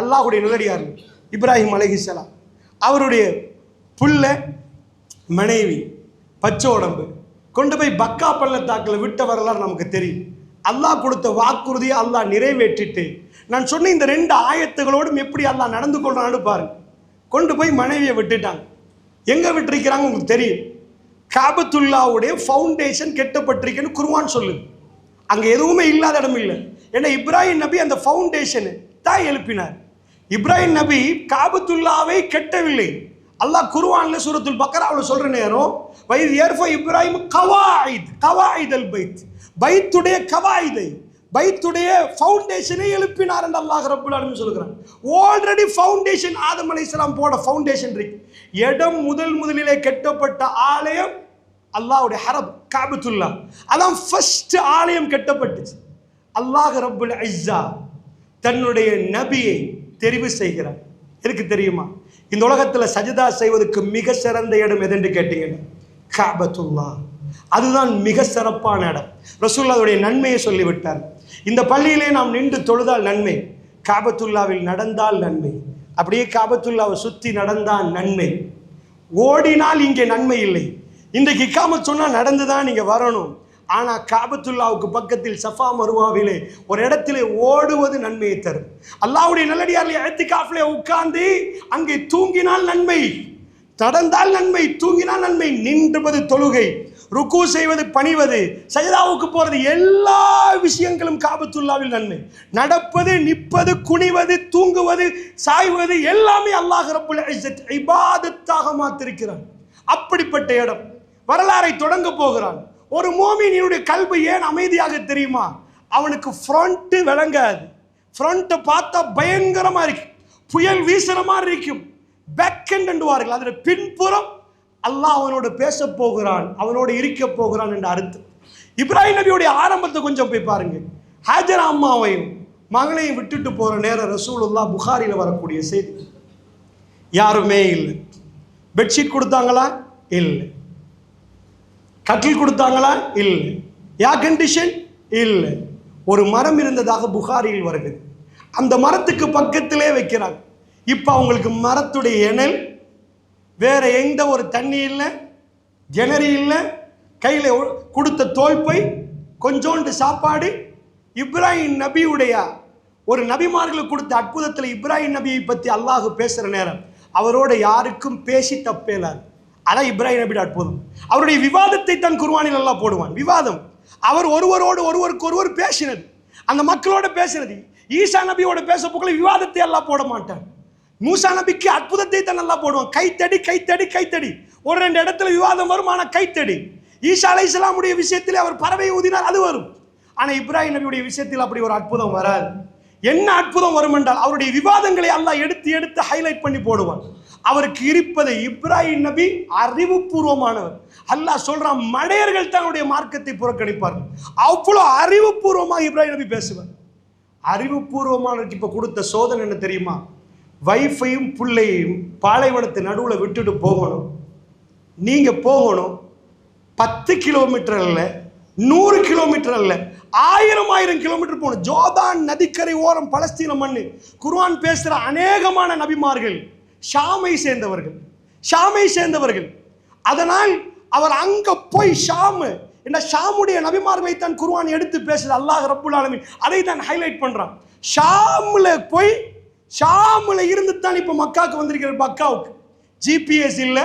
அல்லாஹுடைய நிலடியார் இப்ராஹிம் அலஹிசலாம் அவருடைய புள்ள மனைவி பச்சை உடம்பு கொண்டு போய் பக்கா பள்ளத்தாக்கில் விட்ட வரலாறு நமக்கு தெரியும். அல்லாஹ் கொடுத்த வாக்குறுதியை அல்லாஹ் நிறைவேற்றிட்டு நான் சொன்ன இந்த ரெண்டு ஆயத்துகளோடும் எப்படி அல்லாஹ் நடந்து கொள்றான்னு பாருங்க. கொண்டு போய் மனைவியை விட்டுட்டாங்க. எங்கே விட்டுருக்கிறாங்க உங்களுக்கு தெரியும். காபத்துல்லாவுடைய ஃபவுண்டேஷன் கெட்டப்பட்டிருக்குன்னு குருவான் சொல்லுது. அங்கே எதுவுமே இல்லாத இடம் இல்லை. ஏன்னா இப்ராஹிம் நபி அந்த ஃபவுண்டேஷனை தான் எழுப்பினார். இப்ராஹிம் நபி காபத்துல்லாவை கெட்டவில்லை. அல்லாஹ் குருவான்ல சூரத்துல் அவளை சொல்ற நேரம் வயது ஏர்ஃபோ இப்ராஹிம் கவாயித் கவாயித் அல் பைத். பைத்துடைய கவாயிதை பைத்துடைய ஃபவுண்டேஷனை எழுப்பினார் என்று அல்லாஹ் ரபுல் ஆலமீன் சொல்கிறான் ஆல்ரெடி ஃபவுண்டேஷன் ஆதம் அலைஹிஸ்ஸலாம் போட ஃபவுண்டேஷன் இருக்கு. இடம் முதல் முதலிலே கெட்டப்பட்ட ஆலயம் அல்லாஹ்வுடைய ஹரப் காபத்துல்லா. அதான் ஃபர்ஸ்ட் ஆலயம் கெட்டப்பட்டுச்சு. அல்லாஹ் ரபுல் ஐஸா தன்னுடைய நபியை தெரிவு செய்கிறார். எனக்கு தெரியுமா? இந்த உலகத்தில் சஜிதா செய்வதற்கு மிக சிறந்த இடம் எதென்று கேட்டீங்கன்னா காபத்துல்லா. அதுதான் மிக சிறப்பான இடம். ரசூல்லாவுடைய நன்மையை சொல்லிவிட்டார். இந்த பள்ளியிலே நாம் நின்று தொழுதால் நன்மை காபத்துல்லாவில் நடந்தால் நன்மை அப்படியே காபத்துல்லாவை சுற்றி நடந்தால் நன்மை. ஓடினால் இங்கே நன்மை இல்லை. இன்றைக்கு இக்காமத் சொன்னால் நடந்து தான் நீங்கள் வரணும். ஆனால் காபத்துல்லாவுக்கு பக்கத்தில் சஃபா மருவாவிலே ஒரு இடத்திலே ஓடுவது நன்மையை தரும். அல்லாவுடைய நல்லடியாரில் எழுத்து காஃபிலே உட்கார்ந்து அங்கே தூங்கினால் நன்மை நடந்தால் நன்மை தூங்கினால் நன்மை நின்றுவது தொழுகை ருக்கு செய்வது பணிவது சஜதாவுக்கு போறது எல்லா விஷயங்களும் காபத்துல்லாவில் நன்மை. நடப்பது நிற்பது குனிவது தூங்குவது சாய்வது எல்லாமே அல்லாஹ் ரப்புல் இபாதத்தாக மாத்திருக்கிறான். அப்படிப்பட்ட இடம். வரலாறை தொடங்க போகிறான். ஒரு மோமினியுடைய கல்வி ஏன் அமைதியாக தெரியுமா? அவனுக்கு ஃப்ரண்ட்டு விளங்காது. ஃப்ரண்ட்டை பார்த்தா பயங்கரமாக இருக்கு. புயல் வீசுகிற மாதிரி இருக்கும். பேக்கெண்ட் என்றுவார்கள். அதில் பின்புறம் அல்லாஹ் அவனோடு பேச போகிறான் அவனோடு இருக்க போகிறான் என்ற அர்த்தம். இப்ராஹிம் நபியுடைய ஆரம்பத்தை கொஞ்சம் போய் பாருங்க. ஹாஜரா அம்மாவையும் மகளையும் விட்டுட்டு போகிற நேரம் ரசூலுல்லா புகாரியில் வரக்கூடிய செய்தி. யாருமே இல்லை. பெட்ஷீட் கொடுத்தாங்களா? இல்லை. கட்டில் கொடுத்தாங்களா? இல்லை. ஏர் கண்டிஷன் இல்லை. ஒரு மரம் இருந்ததாக புகாரில் வருகிறது. அந்த மரத்துக்கு பக்கத்திலே வைக்கிறாங்க. இப்போ அவங்களுக்கு மரத்துடைய இணல் வேற எந்த ஒரு தண்ணி இல்லை கிணறு இல்லை கையில் கொடுத்த தோல்பை கொஞ்சோண்டு சாப்பாடு இப்ராஹிம் நபியுடைய ஒரு நபிமார்களுக்கு கொடுத்த அற்புதத்தில் இப்ராஹிம் நபியை பற்றி அல்லாஹ் பேசுகிற நேரம் அவரோட யாருக்கும் பேசி தப்பேலாது அதான் இப்ராஹிம் நபி டாட் போதும். அவருடைய விவாதத்தை தான் குர்வானில் எல்லாம் போடுவான். விவாதம். அவர் ஒருவரோடு ஒருவருக்கு ஒருவர் பேசினது. அந்த மக்களோட பேசினது. ஈசா நபியோட பேச போக்குள்ள விவாதத்தை எல்லாம் போட மாட்டான் மூசா நபிக்கு அற்புதத்தை தான் நல்லா போடுவான். கைத்தடி கைத்தடி கைத்தடி. ஒரு ரெண்டு இடத்துல விவாதம் வரும் ஆனால் கைத்தடி. ஈசா அலை இஸ்லாமுடைய விஷயத்தில் அவர் பறவை ஊதினார் அது வரும். ஆனால் இப்ராஹிம் நபியுடைய விஷயத்தில் அப்படி ஒரு அற்புதம் வராது. என்ன அற்புதம் வரும் என்றால் அவருடைய விவாதங்களை எல்லாம் எடுத்து எடுத்து ஹைலைட் பண்ணி போடுவான். அவருக்கு இருப்பதை இப்ராஹிம் நபி அறிவுபூர்வமானவர். அல்லாஹ் சொல்றான் மடையர்கள் தன்னுடைய மார்க்கத்தை புறக்கணிப்பார்கள். அவ்வளோ அறிவுபூர்வமாக இப்ராஹிம் நபி பேசுவார். அறிவுபூர்வமானவருக்கு இப்போ கொடுத்த சோதனை என்ன தெரியுமா? வைஃபையும் பிள்ளையும் பாலைவனத்து நடுவில் விட்டுட்டு போகணும். நீங்கள் போகணும். பத்து கிலோமீட்டர் இல்லை நூறு கிலோமீட்டர் இல்லை ஆயிரம் ஆயிரம் கிலோமீட்டர் போகணும். ஜோதான் நதிக்கரை ஓரம் பலஸ்தீன மண்ணு. குர்வான் பேசுகிற அநேகமான நபிமார்கள் ஷாமை சேர்ந்தவர்கள் ஷாமை சேர்ந்தவர்கள். அதனால் அவர் அங்க போய் ஷாமு என்ன ஷாமுடைய நபிமார்களை தான் குர்ஆன் எடுத்து பேசுது அல்லாஹ் ரப்புல் ஆலமீன். அதை தான் ஹைலைட் பண்றான். ஷாமில் போய் ஷாமில் இருந்து தான் இப்போ மக்காவுக்கு வந்திருக்கிற மக்காவுக்கு. ஜிபிஎஸ் இல்லை.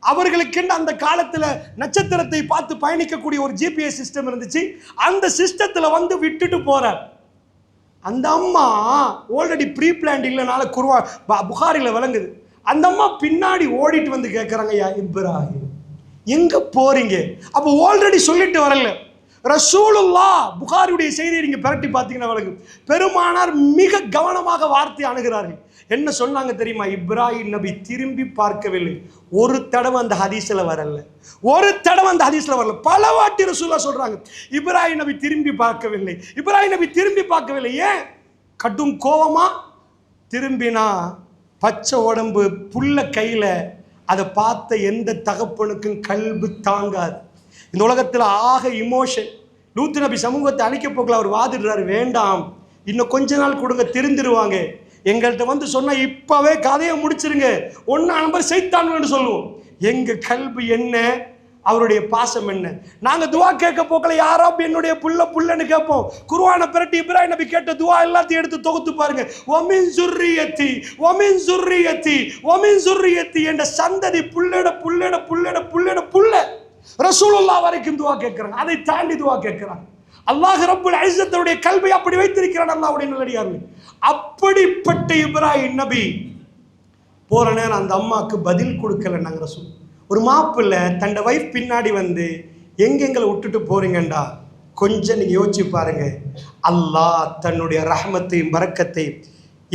அவர்களுக்கென்று அந்த காலத்தில் நட்சத்திரத்தை பார்த்து பயணிக்கக்கூடிய ஒரு ஜிபிஎஸ் சிஸ்டம் இருந்துச்சு. அந்த சிஸ்டத்தில் வந்து விட்டுட்டு போகிறார் அந்த அம்மா ஆல்ரெடி ப்ரீ பிளான்ட் இல்லைனால குருவா ப- புகாரில விளங்குது. அந்த அம்மா பின்னாடி ஓடிட்டு வந்து கேட்குறாங்க ஐயா இப்ராஹிம் எங்க போறீங்க? அப்போ ஆல்ரெடி சொல்லிட்டு வரல. ரசூலுல்லா புகாரியுடைய செய்தியை நீங்க பிரட்டி பார்த்தீங்கன்னா வழக்கு பெருமானார் மிக கவனமாக வார்த்தை அணுகிறார்கள். என்ன சொன்னாங்க தெரியுமா? இப்ராஹிம் நபி திரும்பி பார்க்கவில்லை. ஒரு தடவை அந்த ஹதீஸில் வரல. ஒரு தடவை அந்த ஹதீஸில் வரல. பல வாட்டி ரசூலா சொல்றாங்க இப்ராஹிம் நபி திரும்பி பார்க்கவில்லை. இப்ராஹிம் நபி திரும்பி பார்க்கவில்லை. ஏன்? கடும் கோபமாக திரும்பினா பச்சை உடம்பு புல்ல கையில் அதை பார்த்த எந்த தகப்பனுக்கும் கல்வி தாங்காது. இந்த உலகத்தில் ஆக இமோஷன் லூத்து நபி சமூகத்தை அழிக்க போக்கல அவர் வாதிடுறாரு வேண்டாம். இன்னும் கொஞ்ச நாள் கொடுங்க தெரிந்துருவாங்க. எங்கள்கிட்ட வந்து சொன்னால் இப்போவே கதையை முடிச்சிருங்க. ஒன்றா நம்பர் சைத்தான்னு சொல்லுவோம். எங்கள் கல்வி என்ன? அவருடைய பாசம் என்ன? நாங்க துவா கேட்க போக்கல யாரோ என்னுடைய புள்ள புள்ளன்னு கேட்போம். குருவான பிரட்டி இப்ராஹிம் நபி கேட்ட துவா எல்லாத்தையும் எடுத்து தொகுத்து பாருங்க. ஒமின் சுர்ரியத்தி ஒமின் சுர்ரியத்தி ஒமின் சுர்ரியத்தி என்ற சந்ததி புள்ளட புள்ளட புள்ளட புள்ளட புள்ள ரசூலுல்லா வரைக்கும் துவா கேட்கிறாங்க. அதை தாண்டி துவா கேட்கிறாங்க. அல்லாஹ் ரப்புல் ஐசத்துடைய கல்வி அப்படி வைத்திருக்கிறான் அல்லாவுடைய நல்லடியார்கள். அப்படிப்பட்ட இப்ராஹிம் நபி போற நேரம் அந்த அம்மாவுக்கு பதில் கொடுக்கல நாங்கள் ரசூல். ஒரு மாப்பிள்ளை தன்னோட வைஃப் பின்னாடி வந்து எங்கெங்களை விட்டுட்டு போறீங்கண்டா? கொஞ்சம் நீங்கள் யோசிச்சு பாருங்க. அல்லாஹ் தன்னுடைய ரஹமத்தையும் பரக்கத்தையும்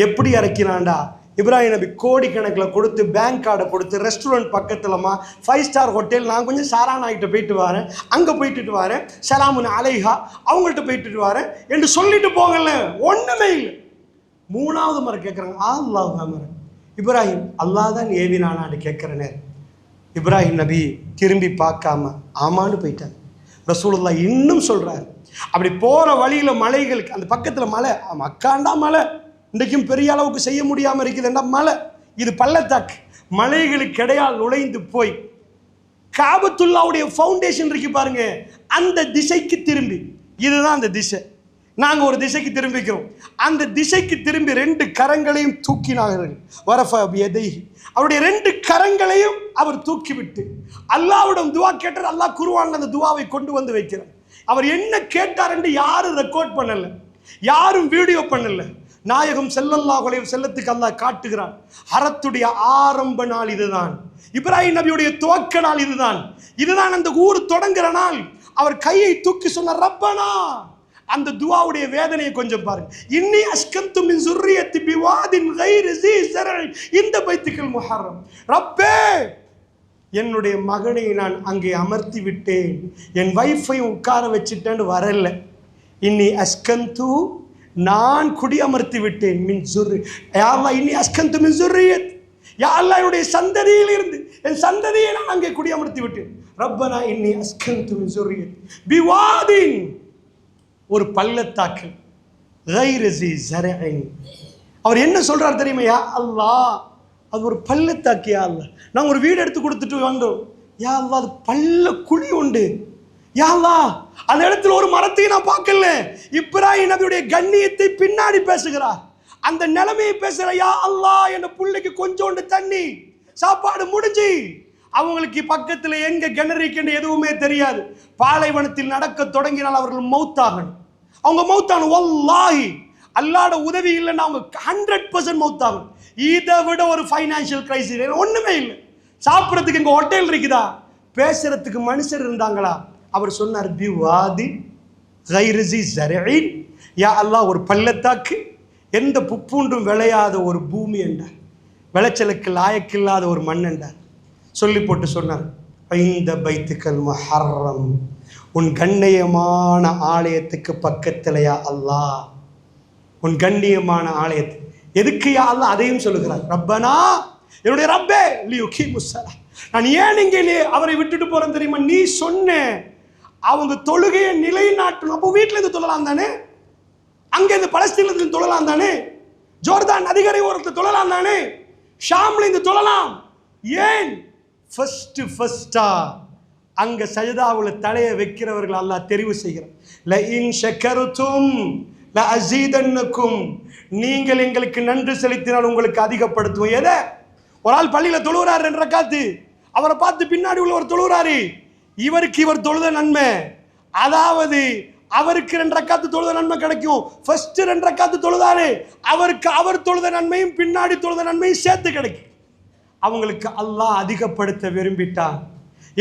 எப்படி இறக்கிறான்டா இப்ராஹிம் நபி கோடிக்கணக்கில் கொடுத்து பேங்க் கார்டை கொடுத்து ரெஸ்டாரண்ட் பக்கத்துலமா ஃபைவ் ஸ்டார் ஹோட்டல் நான் கொஞ்சம் சாரானா ஆகிட்ட போயிட்டு வரேன். அங்கே போயிட்டு வரேன். சலாமுன் அலைஹா அவங்கள்ட்ட போயிட்டு வரேன். என்று சொல்லிட்டு போங்கல்ல. ஒன்றுமே இல்லை. மூணாவது முறை கேட்குறாங்க அல்லாஹ் இப்ராஹிம் அல்லாஹ் தான் ஏவினானான்னு கேட்குற நேரம். இப்ராஹிம் நபி திரும்பி பார்க்காம ஆமான்னு போயிட்டாங்க ரசூலுல்லா இன்னும் சொல்கிறார் அப்படி போகிற வழியில் மலைகளுக்கு அந்த பக்கத்தில் மலை மக்காண்டா மலை. இன்றைக்கும் பெரிய அளவுக்கு செய்ய முடியாமல் இருக்குதுன்னா மலை? இது பள்ளத்தாக்கு. மலைகளுக்கு இடையால் நுழைந்து போய் காபத்துல்லாவுடைய ஃபவுண்டேஷன் இருக்கு பாருங்க அந்த திசைக்கு திரும்பி. இதுதான் அந்த திசை. நாங்கள் ஒரு திசைக்கு திரும்பிக்கிறோம். அந்த திசைக்கு திரும்பி ரெண்டு கரங்களையும் தூக்கினார்கள். வரஃப எதை அவருடைய ரெண்டு கரங்களையும் அவர் தூக்கிவிட்டு அல்லாவிடம் துவா கேட்டார். அல்லாஹ் குருவான் அந்த துவாவை கொண்டு வந்து வைக்கிறார். அவர் என்ன கேட்டார் என்று யாரும் ரெக்கார்ட் பண்ணல. யாரும் வீடியோ பண்ணல. நாயகம் செல்லல்லாஹுலே செல்லத்துக்கு அல்லாஹ் காட்டுகிறான். ஹரத்துடைய ஆரம்ப நாள் இதுதான். இப்ராஹிம் நபியுடைய துவக்க நாள் இதுதான். இதுதான் அந்த ஊர் தொடங்குற நாள். அவர் கையை தூக்கி சொன்ன ரப்பனா! அந்த துவாவுடைய வேதனையை கொஞ்சம் பாருங்க. இன்னி அஷ்கந்து மின் சுர்ரியத்தி பிவாதின் கைரு ஸீ இந்த பைத்துக்கள் முஹர்ரம். ரப்பே என்னுடைய மகனை நான் அங்கே அமர்த்தி விட்டேன். என் வைஃபை உட்கார வச்சுட்டேன்னு வரல. இன்னி அஸ்கந்து நான் குடி அமர்த்தி விட்டேன் மின் சுர்ரி. யாரா இன்னி அஸ்கந்து மின் சுர்ரியத். யாழ்லா என்னுடைய சந்ததியில் இருந்து என் சந்ததியை நான் அங்கே குடியமர்த்தி விட்டேன். ரப்பனா இன்னி அஸ்கந்து மின் சுர்ரியத். பிவாதின் ஒரு பள்ளத்தாக்கு அவர் என்ன சொல்றார் தெரியுமா? யா அல்லா அது ஒரு பள்ளத்தாக்கு யா அல்ல. நான் ஒரு வீடு எடுத்து கொடுத்துட்டு வந்தோம். யா அல்லா அது பள்ள குழி உண்டு. யா அல்லா அந்த இடத்துல ஒரு மரத்தையும் நான் பார்க்கல. இப்ராஹிம் நபியுடைய கண்ணியத்தை பின்னாடி பேசுகிறார். அந்த நிலைமையை பேசுகிற யா அல்லா என் பிள்ளைக்கு கொஞ்சோண்டு தண்ணி சாப்பாடு முடிஞ்சு. அவங்களுக்கு பக்கத்தில் எங்க கிணறிக்குன்னு எதுவுமே தெரியாது. பாலைவனத்தில் நடக்க தொடங்கினால் அவர்கள் மௌத்தாகணும். அவங்க மௌத்தாகணும். ஒல்லாகி அல்லாட உதவி இல்லைன்னா அவங்க ஹண்ட்ரட் பர்சன்ட் மௌத்தாகும் இதை விட ஒரு ஃபைனான்சியல் கிரைசிஸ் ஒன்றுமே இல்லை. சாப்பிட்றதுக்கு இங்கே ஹோட்டல் இருக்குதா? பேசுறதுக்கு மனுஷர் இருந்தாங்களா? அவர் சொன்னார் பி வாதி கைரிசி ஜரீன். யா அல்லா ஒரு பள்ளத்தாக்கு. எந்த புப்பூண்டும் விளையாத ஒரு பூமி என்றார். விளைச்சலுக்கு லாயக்கில்லாத ஒரு மண் என்றார். சொல்லி போட்டு சொன்னார். ஐந்த பைத்துக்கள் மஹர்ரம். உன் கண்ணியமான ஆலயத்துக்கு பக்கத்திலையா அல்லாஹ். உன் கண்ணியமான ஆலயத்து எதுக்கு யா அதையும் சொல்லுகிறார். ரப்பனா என்னுடைய ரப்பே லியுகி முசலா நான் ஏன் இங்கே அவரை விட்டுட்டு போறேன் தெரியுமா? நீ சொன்ன அவங்க தொழுகையை நிலைநாட்டணும். அப்போ வீட்டில் இருந்து தொழலாம் தானே? அங்கேருந்து இந்த பலஸ்தீன்ல இருந்து தொழலாம் தானே? ஜோர்தான் நதிகரை ஓரத்தில் தொழலாம் தானே? ஷாம்ல இருந்து தொழலாம். ஏன்? ஃபஸ்ட்டு ஃபஸ்ட்டாக அங்கே சஜதாவில் தலையை வைக்கிறவர்கள் அல்லாஹ் தெரிவு செய்கிறார் ல இன் ஷக்கருத்தும் ல அசீதன்னக்கும் நீங்கள் எங்களுக்கு நன்றி செலுத்தினால் உங்களுக்கு அதிகப்படுத்துவோம். எதை? ஒரு ஆள் பள்ளியில் தொழுகிறார் என்ற காத்து அவரை பார்த்து பின்னாடி உள்ள ஒரு தொழுகிறாரு இவருக்கு இவர் தொழுத நன்மை. அதாவது அவருக்கு ரெண்டரை காத்து தொழுத நன்மை கிடைக்கும். ஃபர்ஸ்ட் ரெண்டரை காத்து தொழுதாரு. அவருக்கு அவர் தொழுத நன்மையும் பின்னாடி தொழுத நன்மையும் சேர்த்து கிடைக்கும். அவங்களுக்கு அல்லாஹ் அதிகப்படுத்த விரும்பிட்டான்.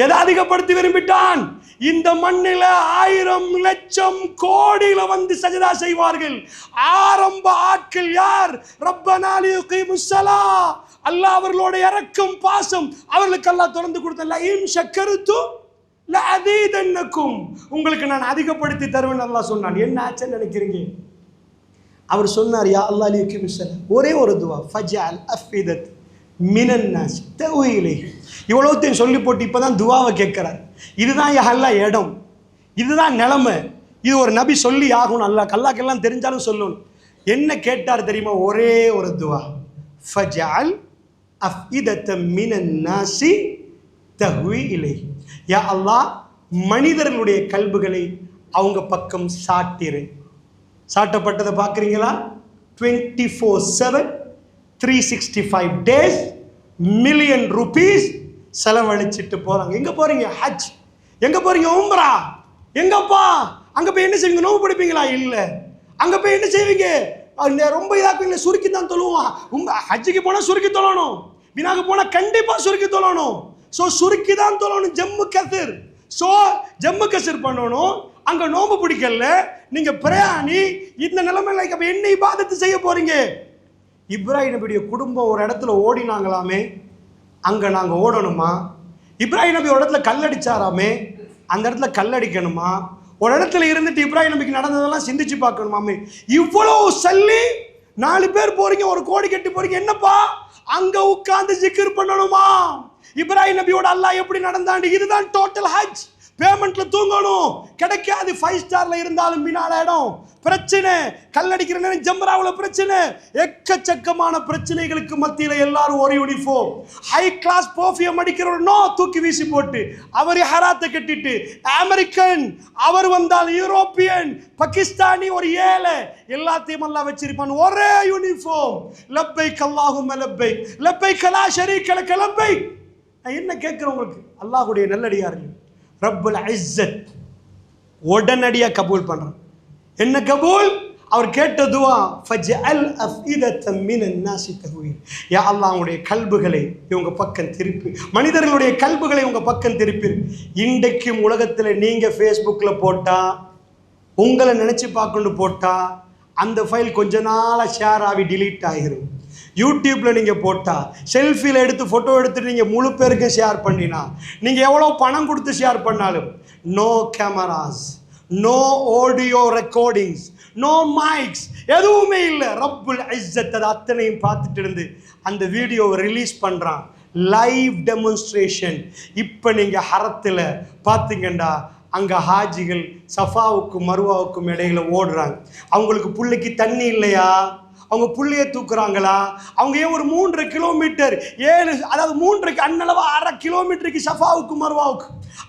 எதை அதிகப்படுத்தி விரும்பிட்டான்? இந்த மண்ணில ஆயிரம் லட்சம் கோடியில வந்து சஜதா செய்வார்கள். ஆரம்ப ஆட்கள் யார்? ரப்பனாலி முசலா அல்லாஹ் அவர்களோட இறக்கும் பாசம் அவர்களுக்கு அல்லாஹ் தொடர்ந்து கொடுத்த லயின் சக்கருத்து அதீதன்னுக்கும் உங்களுக்கு நான் அதிகப்படுத்தி தருவேன் அல்லாஹ் சொன்னான். என்ன ஆச்சுன்னு நினைக்கிறீங்க? அவர் சொன்னார் யா அல்லாஹ் லியுக்கி மிஸ்ஸலா ஒரே ஒரு துவா ஃபஜால் அஃபிதத். மினன்னாஸ் தகுதியிலே இவ்வளோத்தையும் சொல்லி போட்டு இப்போ தான் துவாவை கேட்குறார். இதுதான் யா இடம். இதுதான் நிலைமை. இது ஒரு நபி சொல்லி ஆகணும். அல்லாஹ் கல்லாக்கெல்லாம் தெரிஞ்சாலும் சொல்லணும். என்ன கேட்டார் தெரியுமா? ஒரே ஒரு துவா. ஃபஜால் அஃஇதத்த மினன்னாசி தகுவி இலை யா அல்லாஹ் மனிதர்களுடைய கல்புகளை அவங்க பக்கம் சாட்டிரு. சாட்டப்பட்டதை பார்க்குறீங்களா? Twenty four seven three sixty five days million rupees செலவழிச்சிட்டு போகிறாங்க எங்கே போகிறீங்க ஹஜ். எங்கே போகிறீங்க உம்ரா. எங்கப்பா அங்கே போய் என்ன செய்வீங்க? நோவு பிடிப்பீங்களா? இல்லை. அங்கே போய் என்ன செய்வீங்க? ரொம்ப இதாக்குவீங்களா. சுருக்கி தான் தொழுவோம். உங்க ஹஜ்ஜுக்கு போனால் சுருக்கி தொழணும். வினாக்கு போனால் கண்டிப்பாக சுருக்கி தொழணும். ஸோ சுருக்கி தான் தொழணும். ஜம்மு கசிர். ஸோ ஜம்மு கசிர் பண்ணணும். அங்கே நோம்பு பிடிக்கல. நீங்கள் பிரயாணி. இந்த நிலைமையில அப்போ என்ன இபாதத்து செய்ய போகிறீங்க இப்ராஹிம் நபியுடைய குடும்பம் ஒரு இடத்துல ஓடினாங்களாமே அங்கே நாங்கள் ஓடணுமா? இப்ராஹிம் நபி ஒரு இடத்துல கல்லடிச்சாராமே அந்த இடத்துல கல்லடிக்கணுமா? ஒரு இடத்துல இருந்துட்டு இப்ராஹிம் நபிக்கு நடந்ததெல்லாம் சிந்திச்சு பார்க்கணுமாமே? இவ்வளோ சொல்லி நாலு பேர் போறீங்க ஒரு கோடி கட்டி போறீங்க என்னப்பா? அங்க உட்கார்ந்து ஜிக்கிர் பண்ணணுமா? இப்ராஹிம் நபியோட அல்லாஹ் எப்படி நடந்தாண்டு? இதுதான் டோட்டல் ஹஜ் பேமெண்ட்ல தூங்கணும். கிடைக்காது ஃபைவ் ஸ்டார்ல இருந்தாலும் பின்னால இடம் பிரச்சனை கல்லடிக்கிற நேரம் ஜம்பராவில் பிரச்சனை. எக்கச்சக்கமான பிரச்சனைகளுக்கு மத்தியில் எல்லாரும் ஒரு யூனிஃபார்ம் ஹை கிளாஸ் பர்ஃபியூம் அடிக்கிறவர் நோ தூக்கி வீசி போட்டு. அவர் ஹராத்தை கட்டிட்டு அமெரிக்கன் அவர் வந்தால் யூரோப்பியன் பாகிஸ்தானி ஒரு ஏழை. எல்லாத்தையும் எல்லாம் வச்சிருப்பான். ஒரே யூனிஃபார்ம் லப்பை கல்லாகும் லப்பை லப்பை கலா ஷரீ கிழக்கு லப்பை நான் என்ன கேட்குறேன் உங்களுக்கு? அல்லாஹுடைய நல்லடியார்கள். ரப்புல் இஸ்ஸத். உடனடியாக கபூல் பண்ணுறான் என்ன கபூல்? அவர் கேட்ட துவா ஃபஜ்அல் அஃஇதத்த மினன் நாசி தகுவீர் யா அல்லா அவங்களுடைய கல்புகளை இவங்க பக்கம் திருப்பி மனிதர்களுடைய கல்புகளை இவங்க பக்கம் திருப்பி. இன்றைக்கும் உலகத்தில் நீங்கள் ஃபேஸ்புக்கில் போட்டால் உங்களை நினச்சி பார்க்கணும் போட்டால் அந்த ஃபைல் கொஞ்ச நாளாக ஷேர் ஆகி டிலீட் ஆகிரும். யூடியூப்பில் நீங்கள் போட்டால் செல்ஃபியில் எடுத்து ஃபோட்டோ எடுத்துட்டு நீங்கள் முழு பேருக்கு ஷேர் பண்ணினா நீங்கள் எவ்வளோ பணம் கொடுத்து ஷேர் பண்ணாலும் no cameras no audio recordings no mics எதுவுமே இல்லை. ரப்புல் இஸ்ஸத் அது அத்தனையும் பார்த்துட்டு இருந்து அந்த வீடியோவை ரிலீஸ் பண்ணுறான் லைவ் டெமோன்ஸ்ட்ரேஷன் இப்போ நீங்கள் ஹரத்தில் பார்த்தீங்கண்டா அங்கே ஹாஜிகள் சஃபாவுக்கும் மருவாவுக்கும் இடையில ஓடுறாங்க. அவங்களுக்கு பிள்ளைக்கு தண்ணி இல்லையா? அவங்க புள்ளியை தூக்குறாங்களா? அவங்க ஏன் ஒரு மூன்றரை கிலோமீட்டர் ஏழு அதாவது மூன்றரைக்கு அன்னளவா அரை கிலோமீட்டருக்கு ஷஃபாவுக்கு மருவாவுக்கு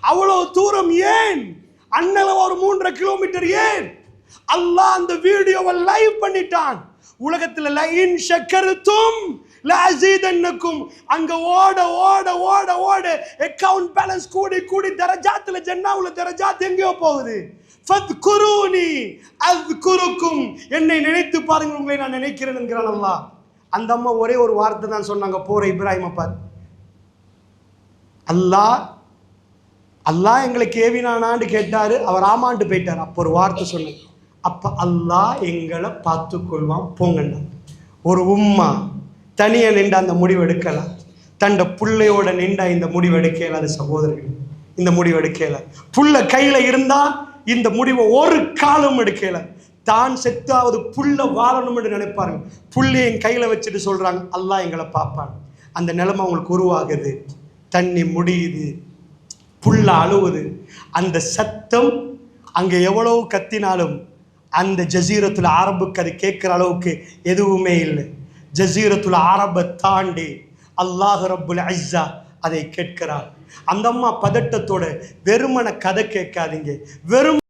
அவ்வளோ தூரம் ஏன்? அன்னளவா ஒரு மூன்றரை கிலோமீட்டர் ஏன்? அல்லாஹ் அந்த வீடியோவை லைவ் பண்ணிட்டான். உலகத்தில் லைன் சக்கரத்தும் லஅஸீதன்னக்கும் அங்க ஓட ஓட ஓட ஓட. அக்கவுண்ட் பேலன்ஸ் கூடி கூடி தரஜாத்துல ஜன்னாவுல தரஜாத் எங்கேயோ போகுது. ஃபத்குரூனி அஸ்குருக்கும் என்னை நினைத்து பாருங்க உங்களை நான் நினைக்கிறேன் என்கிறான் அல்லா அந்த அம்மா ஒரே ஒரு வார்த்தை தான் சொன்னாங்க போற இப்ராஹிம் அப்பா. அல்லாஹ் அல்லாஹ் எங்களை கேவினானான்னு கேட்டாரு அவர் ஆமாண்டு போயிட்டார். அப்போ ஒரு வார்த்தை சொன்னார் அப்ப அல்லாஹ் எங்களை பார்த்து கொள்வான் போங்கண்ணா ஒரு உம்மா தனியை நின்று அந்த முடிவு எடுக்கலாம் தண்ட புள்ளையோட நின்றா இந்த முடிவு எடுக்கல அது சகோதரர்கள். இந்த முடிவு எடுக்கல. புள்ள கையில இருந்தா இந்த முடிவை ஒரு காலம் எடுக்கல. தான் செத்தாவது புள்ள வாழணும்னு நினைப்பாருங்க என் கையில் வச்சுட்டு சொல்கிறாங்க அல்லாஹ் எங்களை பார்ப்பான். அந்த நிலைமை அவங்களுக்கு உருவாகுது. தண்ணி முடியுது. புல்ல அழுவுது. அந்த சத்தம் அங்கே எவ்வளவு கத்தினாலும் அந்த ஜசீரத்தில் ஆரம்புக்கு அது கேட்குற அளவுக்கு எதுவுமே இல்லை. ஜசீரத்துல ஆரம்ப தாண்டி அல்லாஹ் ரப்புல் ஐஸா அதை கேட்கிறார். அந்த அம்மா பதட்டத்தோட வெறுமன கதை கேட்காதீங்க. வெறும்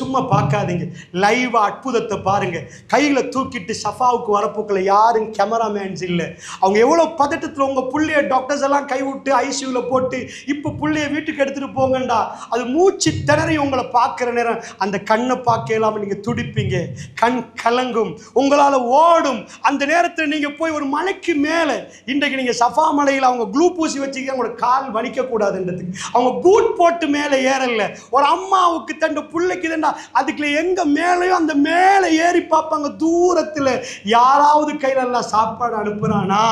சும்மா பார்க்காதீங்க. லைவா அற்புதத்தை பாருங்க. கையில தூக்கிட்டு சஃபாவுக்கு வரப்போக்கில் யாரும் கேமராமேன்ஸ் இல்லை. அவங்க எவ்வளோ பதட்டத்தில் உங்க புள்ளைய டாக்டர்ஸ் எல்லாம் கைவிட்டு ஐசியூவில் போட்டு இப்போ புள்ளைய வீட்டுக்கு எடுத்துட்டு போங்கண்டா. அது மூச்சு திணறி உங்களை பார்க்குற நேரம். அந்த கண்ணை பார்க்க இல்லாமல் நீங்கள் துடிப்பீங்க. கண் கலங்கும். உங்களால் ஓடும். அந்த நேரத்தில் நீங்கள் போய் ஒரு மலைக்கு மேலே இன்றைக்கு நீங்கள் சஃபா மலையில் அவங்க க்ளூ பூசி வச்சுக்க அவங்களோட கால் வலிக்கக்கூடாதுன்றதுக்கு. அவங்க பூட் போட்டு மேலே ஏறல. ஒரு அம்மாவுக்கு தன் பிள்ளைக்கு தான்டா அதுக்குள்ள எங்க மேலேயும் அந்த மேலே ஏறி பார்ப்பாங்க. தூரத்தில் யாராவது கையில எல்லாம் சாப்பாடு அனுப்புறானா?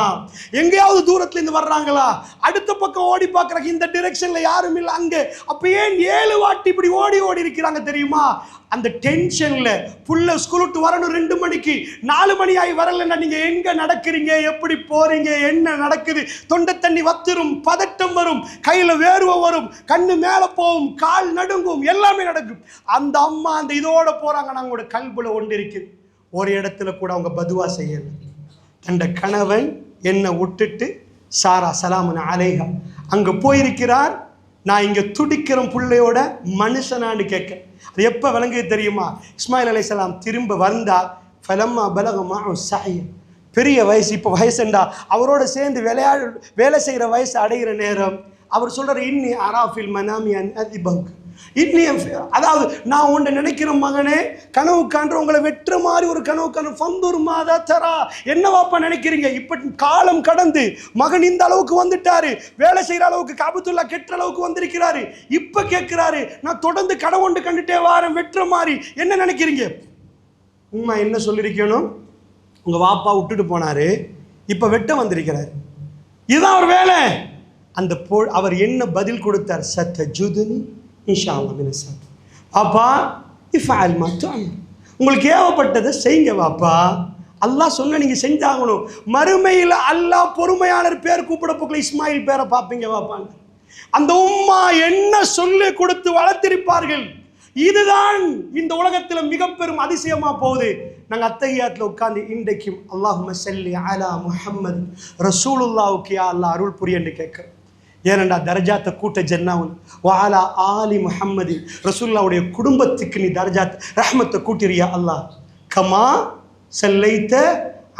எங்கேயாவது தூரத்துல இருந்து வர்றாங்களா? அடுத்த பக்கம் ஓடி பார்க்குறாங்க இந்த டிரெக்ஷன்ல யாரும் இல்லை. அங்கே அப்ப ஏன் ஏழு வாட்டி இப்படி ஓடி ஓடி இருக்கிறாங்க தெரியுமா? அந்த டென்ஷன்ல புள்ள ஸ்கூல் விட்டு வரணும் ரெண்டு மணிக்கு. நாலு மணி ஆகி வரலன்னா நீங்க எங்க நடக்கிறீங்க? எப்படி போறீங்க? என்ன நடக்குது? தொண்டை தண்ணி வத்திரும் பதட்டம் வரும் கையில வேர்வை வரும் கண்ணு மேல போகும் கால் நடுங்கும் எல்லாமே நடக்கும். அந்த அம்மா அந்த இதோட போறாங்க. நாங்களோட கல்புல ஒன்று இருக்குது ஒரு இடத்துல கூட அவங்க பதுவா செய்யல. அந்த கணவன் என்னை விட்டுட்டு சாரா சலாமன் அலேஹா அங்கே போயிருக்கிறார். நான் இங்கே துடிக்கிற பிள்ளையோட மனுஷனான்னு கேட்க அது எப்போ விளங்குது தெரியுமா? இஸ்மாயில் அலைஹிஸ்ஸலாம் திரும்ப வந்தா ஃபலம்மா பலகமா சாய பெரிய வயசு இப்போ வயசுண்டா. அவரோட சேர்ந்து விளையாடு வேலை செய்கிற வயசு அடைகிற நேரம். அவர் சொல்கிறார் இன்னி அராஃபில் மனாமியன் அதிபங்க் இன்னும் அதாவது நான் உன்னை நினைக்கிற மகனே கனவு காண்ற உங்களை வெட்டுற மாதிரி ஒரு கனவு காண்ற ஃபந்தூர் மாதா தரா. என்னவாப்பா நினைக்கிறீங்க? இப்ப காலம் கடந்து மகன் இந்த அளவுக்கு வந்துட்டாரு வேலை செய்யற அளவுக்கு காபத்துல்லா கெட்ட அளவுக்கு வந்திருக்கிறாரு. இப்ப கேட்கிறாரு நான் தொடர்ந்து கனவு ஒன்று கண்டுட்டே வாரேன் வெட்டுற மாதிரி. என்ன நினைக்கிறீங்க? உண்மை என்ன சொல்லியிருக்கணும் உங்கள் வாப்பா விட்டுட்டு போனாரு இப்போ வெட்ட வந்திருக்கிறார். இதுதான் அவர் வேலை. அந்த போ அவர் என்ன பதில் கொடுத்தார்? சத்த ஜுதுனி இன்ஷா அல்லா அப்பா இஃப் அல்மா உங்களுக்கு ஏவப்பட்டதை செய்யுங்க வாப்பா அல்லாஹ் சொன்ன நீங்கள் செஞ்சாகணும். மறுமையில் அல்லாஹ் பொறுமையாளர் பேர் கூப்பிட போக்கல இஸ்மாயில் பேரை பார்ப்பீங்க பாப்பாங்க அந்த உம்மா என்ன சொல்லி கொடுத்து வளர்த்திருப்பார்கள்? இதுதான் இந்த உலகத்தில் மிக பெரும் அதிசயமா போகுது. நாங்கள் அத்தகையாத்தில் உட்காந்து இன்றைக்கும் அல்லாஹும செல்லி அலா முஹம்மது ரசூலுல்லாவுக்கு அல்லா அல்லாஹ் அருள் புரியன்னு கேட்குறோம். ஏனண்டா தர்ஜாத்தை கூட்ட ஜன்னாவும் வாலா ஆலி முஹம்மது ரசூல்லாவுடைய குடும்பத்துக்கு நீ தர்ஜாத் ரஹ்மத்தை கூட்டிறியா அல்லாஹ்? கமா செல்லைத்த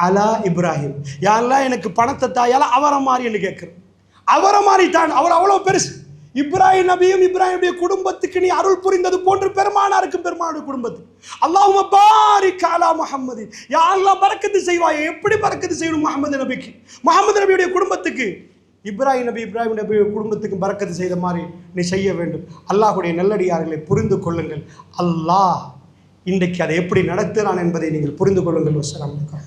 அலா இப்ராஹிம். யாரெல்லாம் எனக்கு பணத்தை தாயால அவரை மாதிரின்னு கேட்குறேன் அவரை மாதிரி தான் அவர் அவ்வளோ பெருசு. இப்ராஹிம் நபியும் இப்ராஹிமுடைய குடும்பத்துக்கு நீ அருள் புரிந்தது போன்று பெருமானாருக்கும் பெருமானுடைய குடும்பத்துக்கு. அல்லாஹும பாரி அலா முஹம்மது. யாரெல்லாம் பறக்கத்து செய்வாய் எப்படி பறக்கத்து செய்யணும் முகமது நபிக்கு? முகமது நபியுடைய குடும்பத்துக்கு. இப்ராஹிம் நபி இப்ராஹிம் நபி குடும்பத்துக்கு பறக்கத்து செய்த மாதிரி நீ செய்ய வேண்டும். அல்லாஹுடைய நல்லடியார்களை புரிந்து கொள்ளுங்கள். அல்லாஹ் இன்றைக்கு அதை எப்படி நடத்துகிறான் என்பதை நீங்கள் புரிந்து கொள்ளுங்கள். வசனம்